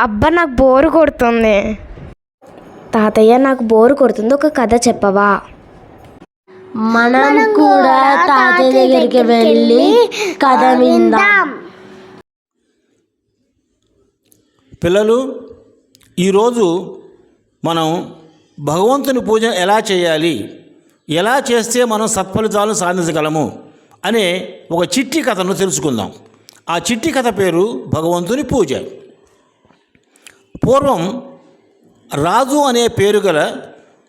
అబ్బా నాకు బోరు కొడుతుంది. తాతయ్య నాకు బోరు కొడుతుంది. ఒక కథ చెప్పవా? మనం కూడా తాతయ్య దగ్గరికి వెళ్ళి కథ విందాం. పిల్లలు ఈరోజు మనం భగవంతుని పూజ ఎలా చేయాలి? ఎలా చేస్తే మనం సత్ఫలితాలను సాధించగలము? అనే ఒక చిట్టి కథను తెలుసుకుందాం. ఆ చిట్టి కథ పేరు భగవంతుని పూజ. పూర్వం రాజు అనే పేరు గల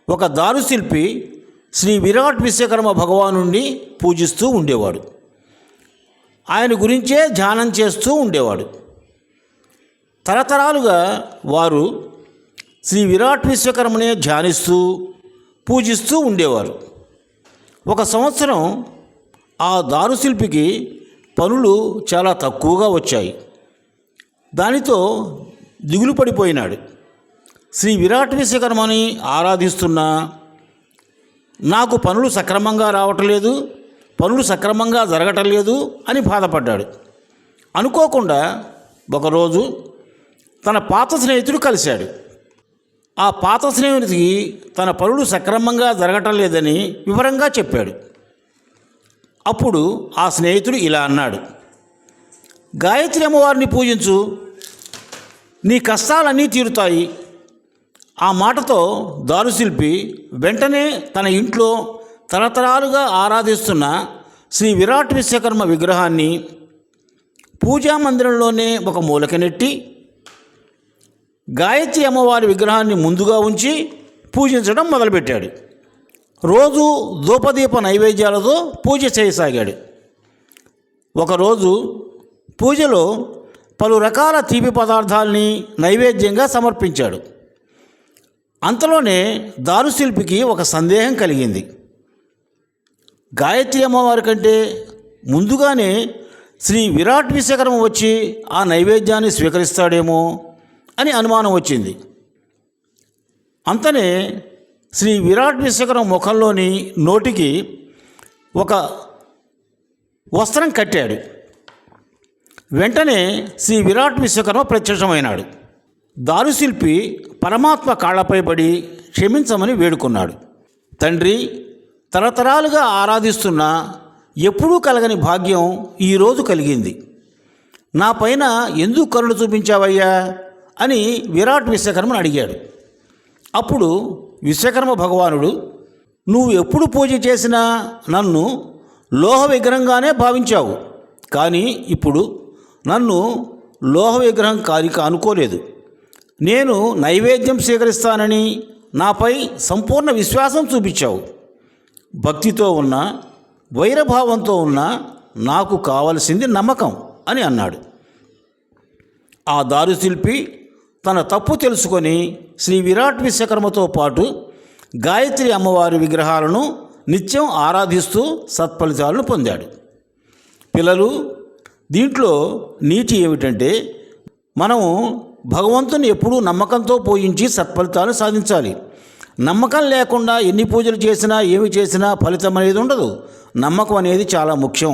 ఒక దారుశిల్పి శ్రీ విరాట్ విశ్వకర్మ భగవానుణ్ణి పూజిస్తూ ఉండేవాడు. ఆయన గురించే ధ్యానం చేస్తూ ఉండేవాడు. తరతరాలుగా వారు శ్రీ విరాట్ విశ్వకర్మనే ధ్యానిస్తూ పూజిస్తూ ఉండేవారు. ఒక సంవత్సరం ఆ దారుశిల్పికి పనులు చాలా తక్కువగా వచ్చాయి. దానితో దిగులు పడిపోయినాడు శ్రీ విరాట్ విశ్వకర్మని ఆరాధిస్తున్నా నాకు పనులు సక్రమంగా రావటం లేదు పనులు సక్రమంగా జరగటం లేదు అని బాధపడ్డాడు. అనుకోకుండా ఒకరోజు తన పాత స్నేహితుడు కలిశాడు. ఆ పాత స్నేహితుడికి తన పనులు సక్రమంగా జరగటం లేదని వివరంగా చెప్పాడు. అప్పుడు ఆ స్నేహితుడు ఇలా అన్నాడు గాయత్రి అమ్మవారిని పూజించు నీ కష్టాలన్నీ తీరుతాయి. ఆ మాటతో దారుశిల్పి వెంటనే తన ఇంట్లో తరతరాలుగా ఆరాధిస్తున్న శ్రీ విరాట్ విశ్వకర్మ విగ్రహాన్ని పూజా మందిరంలోనే ఒక మూలక నెట్టి గాయత్రి అమ్మవారి విగ్రహాన్ని ముందుగా ఉంచి పూజించడం మొదలుపెట్టాడు. రోజు ధూపదీప నైవేద్యాలతో పూజ చేయసాగాడు. ఒకరోజు పూజలో పలు రకాల తీపి పదార్థాల్ని నైవేద్యంగా సమర్పించాడు. అంతలోనే దారుశిల్పికి ఒక సందేహం కలిగింది. గాయత్రి అమ్మవారి కంటే ముందుగానే శ్రీ విరాట్ విశ్వకర్మ వచ్చి ఆ నైవేద్యాన్ని స్వీకరిస్తాడేమో అని అనుమానం వచ్చింది. అంతనే శ్రీ విరాట్ విశ్వకర్మ ముఖంలోని నోటికి ఒక వస్త్రం కట్టాడు. వెంటనే శ్రీ విరాట్ విశ్వకర్మ ప్రత్యక్షమైనాడు. దారుశిల్పి పరమాత్మ కాళ్ళపై పడి క్షమించమని వేడుకున్నాడు. తండ్రి తరతరాలుగా ఆరాధిస్తున్న ఎప్పుడూ కలగని భాగ్యం ఈరోజు కలిగింది. నా పైన ఎందుకు కరుణ చూపించావయ్యా? అని విరాట్ విశ్వకర్మను అడిగాడు. అప్పుడు విశ్వకర్మ భగవానుడు నువ్వు ఎప్పుడు పూజ చేసినా నన్ను లోహ విగ్రహంగానే భావించావు. కానీ ఇప్పుడు నన్ను లోహ విగ్రహం కారిక అనుకోలేదు. నేను నైవేద్యం స్వీకరిస్తానని నాపై సంపూర్ణ విశ్వాసం చూపించావు. భక్తితో ఉన్న వైరభావంతో ఉన్న నాకు కావలసింది నమ్మకం అని అన్నాడు. ఆ దారుశిల్పి తన తప్పు తెలుసుకొని శ్రీ విరాట్ విశ్వకర్మతో పాటు గాయత్రి అమ్మవారి విగ్రహాలను నిత్యం ఆరాధిస్తూ సత్ఫలితాలను పొందాడు. పిల్లలు దీంట్లో నీతి ఏమిటంటే మనము భగవంతుని ఎప్పుడూ నమ్మకంతో పూజించి సత్ఫలితాలు సాధించాలి. నమ్మకం లేకుండా ఎన్ని పూజలు చేసినా ఏమి చేసినా ఫలితం అనేది ఉండదు. నమ్మకం అనేది చాలా ముఖ్యం.